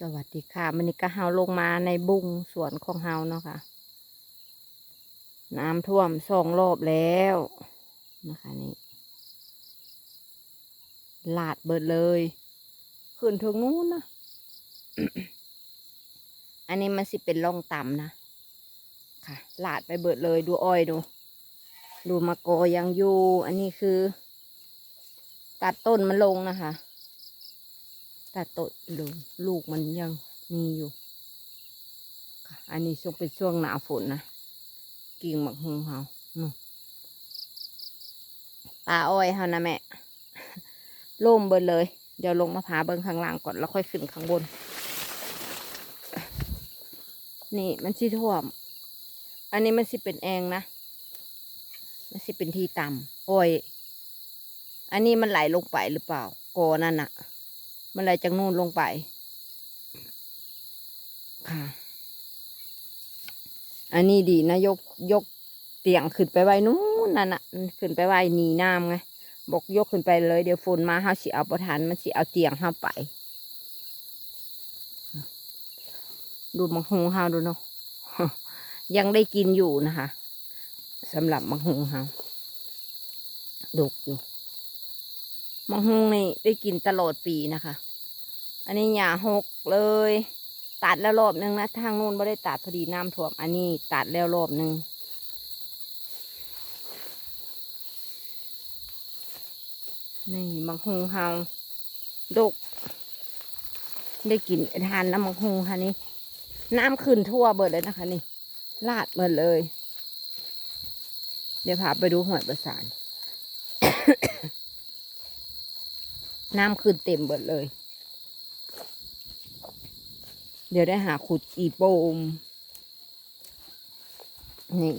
สวัสดีค่ะมันนี้ก็เฮาลงมาในบุงสวนของเฮาเนาะค่ะ น้ำท่วมสองรอบแล้วนะคะนี่ลาดเบิดเลย ขึ้นถึงนู้นนะอันนี้มันสิเป็นร่องต่ำนะ ค่ะ ลาดไปเบิดเลยดูอ้อยดู ดูมะกอยังอยู่ อันนี้คือ ตัดต้นมันลงนะคะ ตัดต้นลงลูกมันยังมีอยู่ อันนี้ช่วงเป็นช่วงหนาฝนนะ กิ่งหมักฮงเฮานู่าอ้อยเฮานะแม่ล่มเบิดเลย เดี๋ยวลงมาผาเบิ้งข้างล่างก่อน แล้วค่อยขึ้นข้างบน นี่มันสิท่วม อันนี้มันสิเป็นแองนะ มันสิเป็นที่ต่ำอ้อย อันนี้มันไหลลงไปหรือเปล่ากอนั่นอะ มันไหลจากนู่นลงไป ค่ะ อันนี้ดีนะยกยกเตียงขึ้นไปไว้นู้นนั่นน่ะขึ้นไปไว้หนีน้ำไงบอกยกขึ้นไปเลยเดี๋ยวฝนมาเฮาสิเอาประทานมันสิเอาเตียงเฮาไป ดูมังหูเฮาดูเนาะยังได้กินอยู่นะคะสำหรับมังหูเฮาดกอยู่มังหูนี่ได้กินตลอดปีนะคะ อันนี้หญ้าหกเลย ตัดแล้วรอบหนึ่งนะทางนู้นไม่ได้ตัดพอดีน้ำท่วม อันนี้ตัดแล้วรอบหนึ่งนี่มังฮงเฮาดก ได้กินทานน้ำมังฮงค่ะนี่น้ำขึ้นทั่วเบิดเลยนะคะนี่ลาดหมดเลย เดี๋ยวพาไปดูหอยประสาน น้ำขึ้นเต็มเบิดเลย เดี๋ยวได้หาขุดอีโปม นี่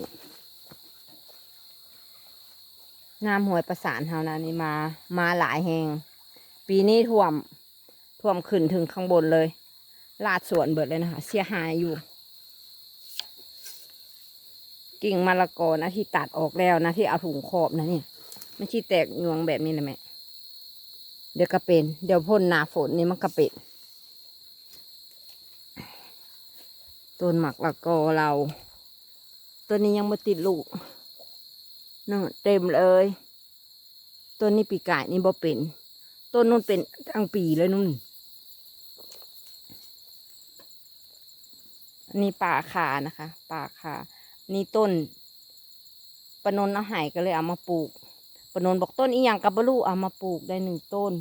น้ำหวยประสานเฮานะนี่มา มาหลายแหงปีนี้ท่วม ท่วมขึ้นถึงข้างบนเลย ลาดสวนเบิดเลยนะคะ เสียหายอยู่ กิ่งมะละกอนะที่ตัดออกแล้วนะที่เอาถุงครอบนะเนี่ยไม่ใช่แตกยวงแบบนี้นะแม่เดี๋ยวก็เป็น เดี๋ยวพ่นหนาฝนนี่มันก็เป็น ต้นหมักละกอเรา ตัวนี้ยังไม่ติดลูกนั่นเต็มเลยต้นนี้ปีกายนี่บ่เป็นต้นนู้นเป็นทั้งปีเลยนู่นนนี้ป่าขานะคะป่าขานี่ต้นปนนเอาหายก็เลยเอามาปลูกปนนบอกต้นอีหยังกับบลูเอามาปลูกได้หนึ่งต้น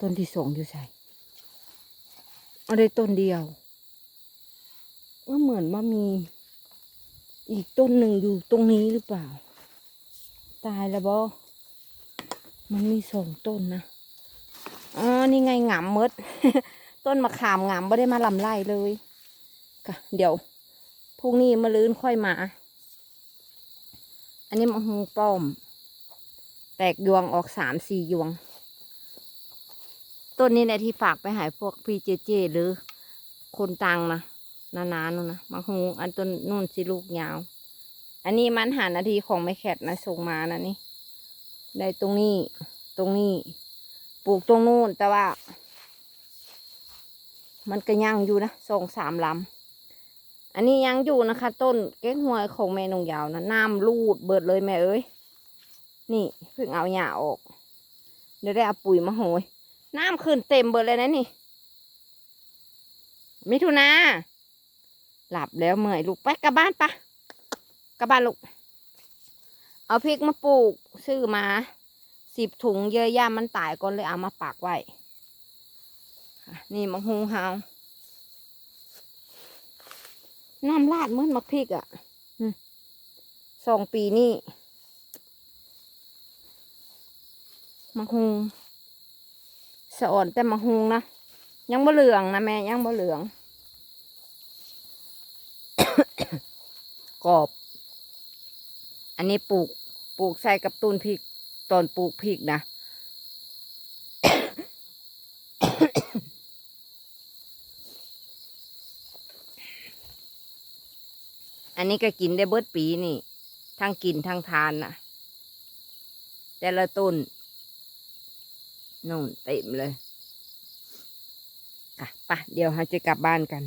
ต้นที่สองอยู่ใส่ อาได้ต้นเดียวว่าเหมือนว่ามี อีกต้นหนึ่งอยู่ตรงนี้หรือเปล่า ตายแล้วบอมันมีสองต้นนะอ๋อนี่ไงงามมด ต้นมะขามงามไม่ได้มาลำไล่เลยค่ะเดี๋ยวพรุ่งนี้มาลื้นค่อยมา อันนี้มะฮงป้อม แตกยวงออกสามสี่ยวง ต้นนี้ในยที่ฝากไปหายพวกพี่เจเจหรือคนตังนะนานๆนู่นนะมะฮงอันต้นนู่นสิลูกยาว อันนี้มันหานาทีของไม่แคทนะส่งมานะนี่ได้ตรงนี้ ตรงนี้ ปลูกตรงนู่นแต่ว่า มันก็ยังอยู่นะสองสามลำอันนี้ยังอยู่นะคะ ต้นเก๊กฮวยของแม่นงยาวนะน้ำรูดเบิดเลยแม่เอ้ยนี่เพิ่งเอาหญ้าออกเดี๋ยวได้เอาปุ๋ยมาโหย น้ำขึ้นเต็มเบิดเลยนะนี่ มิถุนาหลับแล้วเมื่อยลูกไปกลับบ้านปะกลับบ้านลูก เอาพริกมาปลูกซื้อมาสิบถุงเยอะย่ามันตายก่อนเลยเอามาปักไว้นี่มังฮูเฮาน้ำลาดเหมือนมักพริกอะ่ะสองปีนี่มังฮู สะอ่อนแต่มังฮูนะยังบ่เหลืองนะแม่ยังบ่เหลืองกรอบ อันนี้ปลูกปลูกใส่กับต้นพริกตอนปลูกพริกนะอันนี้ก็กินได้เบิดปีนี่ ทั้งกินทั้งทานนะแต่ละต้น นู่นเต็มเลยกะปะเดี๋ยวเราจะกลับบ้านกัน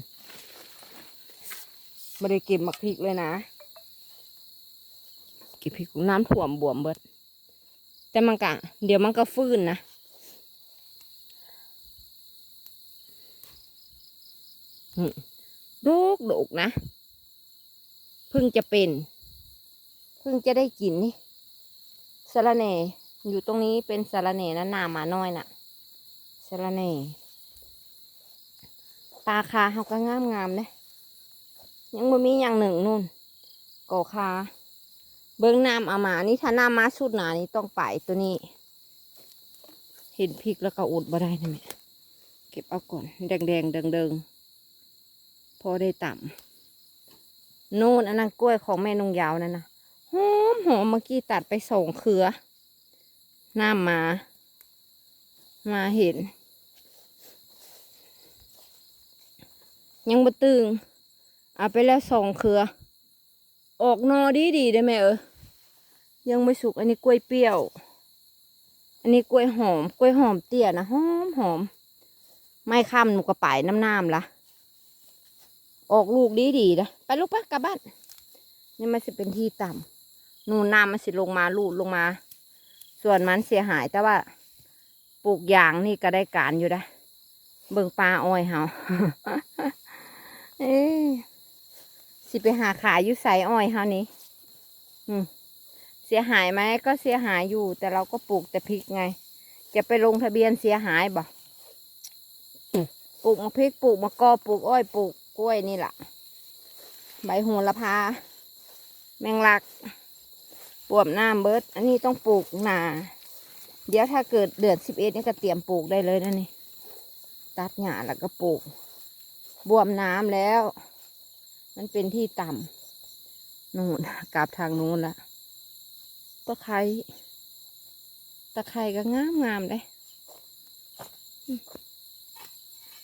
ไม่ได้เก็บมักพริกเลยนะเก็บพริกน้ำถ่วมบวมเบิด แต่มันกะเดี๋ยวมันก็ฟื้นนะอืมโดกโดกนะ เพิ่งจะเป็น เพิ่งจะได้กินนี่สะระแหน่ อยู่ตรงนี้เป็นสะระแหน่นะหนามาน้อยน่ะสะระแหน่ปลาคาเขาก็งามงามเลยยังบ่มีอย่างหนึ่งนู่นก่อคาเบิ้องน้ำเอามานี่ถ้าน้ำมาสุดหนานี่ต้องไปตัวนี้ เห็นพริกแล้วก็อุดบ่ได้นะแม่เก็บเอาก่อนแดงแดงเดิงเดิงพอได้ต่ำนู่นอันนั้นกล้วยของแม่นงยาวนั่นนะหอมหอมเมื่อกี้ตัดไปสองเครื น้ำมา มาเห็น ยังบ่ตึงเอาไปแล้วสองเครือ ออกนอดีดีได้ไหมเออยังไม่สุก อันนี้กล้วยเปรี้ยว อันนี้กล้วยหอม กล้วยหอมเตี้ยนะหอมหอม ไม่ค้ำหนูกระป่ายน้ำน้ำละออกลูกดีดีนะไปลูกปะกลับบ้าน นี่มันจะเป็นที่ต่ำหนูนน้ำมันสิลงมาลูดลงมา ส่วนมันเสียหายแต่ว่าปลูกยางนี่ก็ได้การอยู่ได้เบิ่งปลาอ้อยเฮาเอ้ยสิไปหาขายอยู่ใส่อ้อยเฮานี้เสียหายไหมก็เสียหายอยู่ แต่เราก็ปลูกแต่พริกไง จะไปลงทะเบียนเสียหายบ่ปลูกมะพริกปลูกมะกอปลูกอ้อยปลูกกล้วยนี่แหละใบโหระพา แมงลัก ปวบน้ำเบิด อันนี้ต้องปลูกหนา เดี๋ยวถ้าเกิดเดือนสิบเอ็ดนี่ก็เตรียมปลูกได้เลยนะนี่ ตัดหญ้าแล้วก็ปลูก บวมน้ำแล้ว มันเป็นที่ต่ำนู่นกลับทางนู้นละตะไคร้ตะไคร้ก็งามงามเลย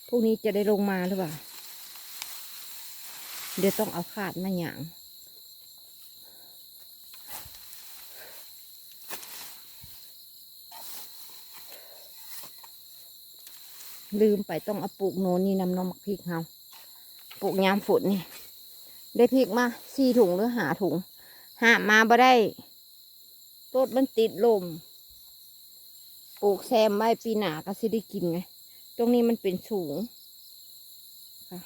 พรุ่งนี้จะได้ลงมาหรือเปล่า เดี๋ยวต้องเอาขาดมาหยาง ลืมไปต้องเอาปลูกโนนนี่นำนมพริกเฮาปลูกยามฝนนี่ ได้พริกมาสี่ถุงหรือหาถุงหามาบ่ได้ต้นมันติดลมปลูกแซมไว้ปีหนาก็สิได้กินไง ตรงนี้มันเป็นสูงค่ะ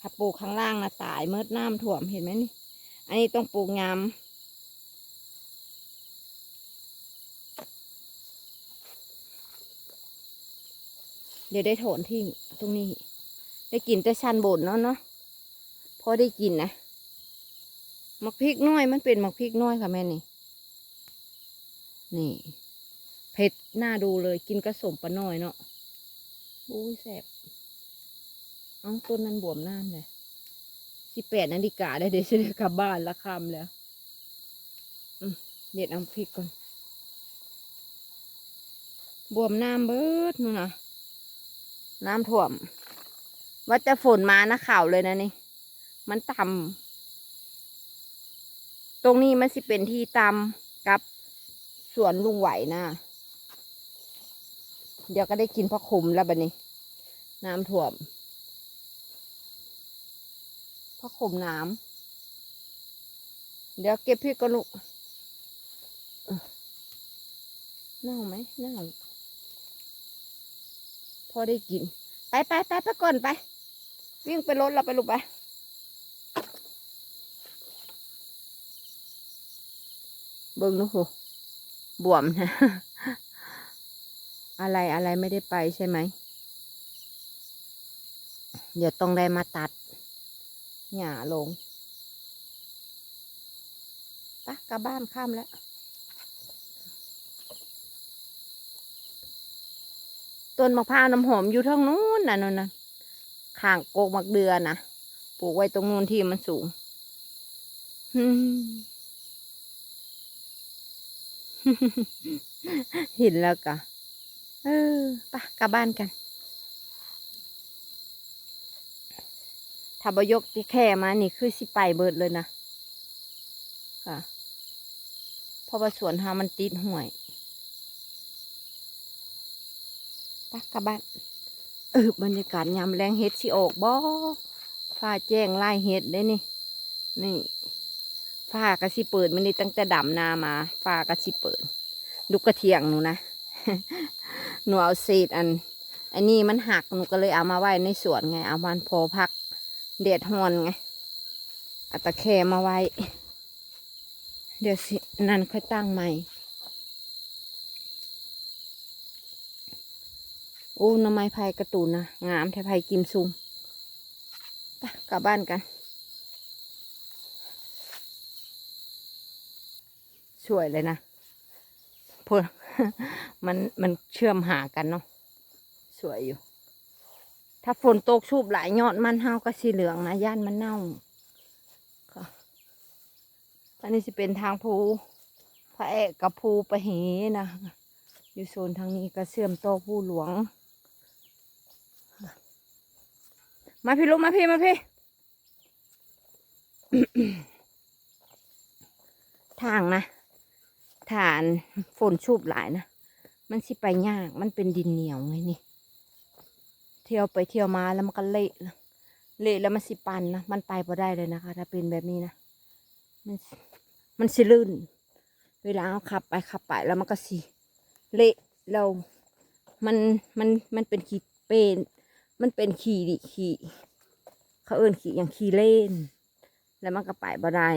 ถ้าปลูกข้างล่างนะตายเมื่อน้ำท่วมเห็นไหมนี่ อันนี้ต้องปลูกยาม เดี๋ยวได้โถนทิ้งตรงนี้ ได้กินแต่ชันบนเนาะเนาะพอได้กินนะมักพริกน้อยมันเป็นมักพริกน้อยค่ะแม่นี่ นี่เผ็ดน่าดูเลยกินกระสมปลาน้อยเนาะอุ้ยแสบเอาต้นนั้นบวมน้ำเลยสิแปดนาฬิกาได้เดี๋ยวจะได้กลับบ้านละคำแล้วเด็ดเอาพริกก่อน บวมน้ำเบิดนู่นนะ น้ำท่วม ว่าจะฝนมานะข่าวเลยนะนี่ มันต่ำตรงนี้มันสิเป็นที่ต่ำกับสวนลุงไหวนะ เดี๋ยวก็ได้กินผักขมแล้วบัดนี้ น้ำท่วมผักขมน้ำเดี๋ยวเก็บพริกก่อนลูกเออเน่าไหมเน่า อได้กิน ไปไปไปไปก่อนไป วิ่งไปรถเราไปลูกไปเบิ่งนะโหบวมนะ อะไรอะไรไม่ได้ไปใช่ไหม เดี๋ยวต้องได้มาตัดหญ้าลงปะกลับบ้านข้ามแล้ว ต้นมะพร้าวน้ำหอมอยู่ทางนู้นน่ะนู่นนะข้างโกกมักเดือนะปลูกไว้ตรงนู้นที่มันสูงเห็นแล้วกะเออปะกลับบ้านกันถ้าบยกที่แค่มานี่คือสิไปเบิดเลยนะค่ะเพราะว่าสวนหามันติดห่วย ปะกับบ้านเออบรรยากาศยามแรงเฮ็ดสิออกบ่ฟ้าแจ้งไล่เฮ็ดได้นี่ นี่ฟ้ากระสิเปิดมันนี่ตั้งแต่ดำนามาฟ้ากระสิเปิดลูกกระเทียงหนูนะหนูเอาเศษอันอันนี้มันหักหนูก็เลยเอามาไว้ในสวนไง เอามันพอพักเด็ดฮอนไงอาตะแคมาไว้ เดี๋ยวสิ นั่นค่อยตั้งใหม่ โอ้น้ำไม้ไผ่กระตูนนะงามแท้ไผ่กิมซุมไปกลับบ้านกัน สวยเลยนะพวกมันมันเชื่อมหากันเนาะสวยอยู่ ถ้าฝนตกชุบหลายยอดมันเฮาก็สีเหลืองนะย่านมันเน่าอันนี้จะเป็นทางภูพระเอกกับภูประเหนะ อยู่โซนทางนี้ก็เสื่อมโตอผู้หลวง มาพี่ลูกมาพี่มาพี่ทางนะฐานฝนชุบหลายนะ มันสิไปยากมันเป็นดินเหนียวไงนี่ เที่ยวไปเที่ยวมาแล้วมันก็เละเละแล้วมันสิปันนะ มันไปพอได้เลยนะคะ ถ้าเป็นแบบนี้นะ มันมันสิลื่น เวลาเอาขับไปขับไปแล้วมันก็สิเละเรา มันมันมันเป็นขีดเป็น มันเป็นขี่ดิขี่ เขาเอิ้นขี่อย่างขี่เล่น แล้วมันก็ไปบ่ได้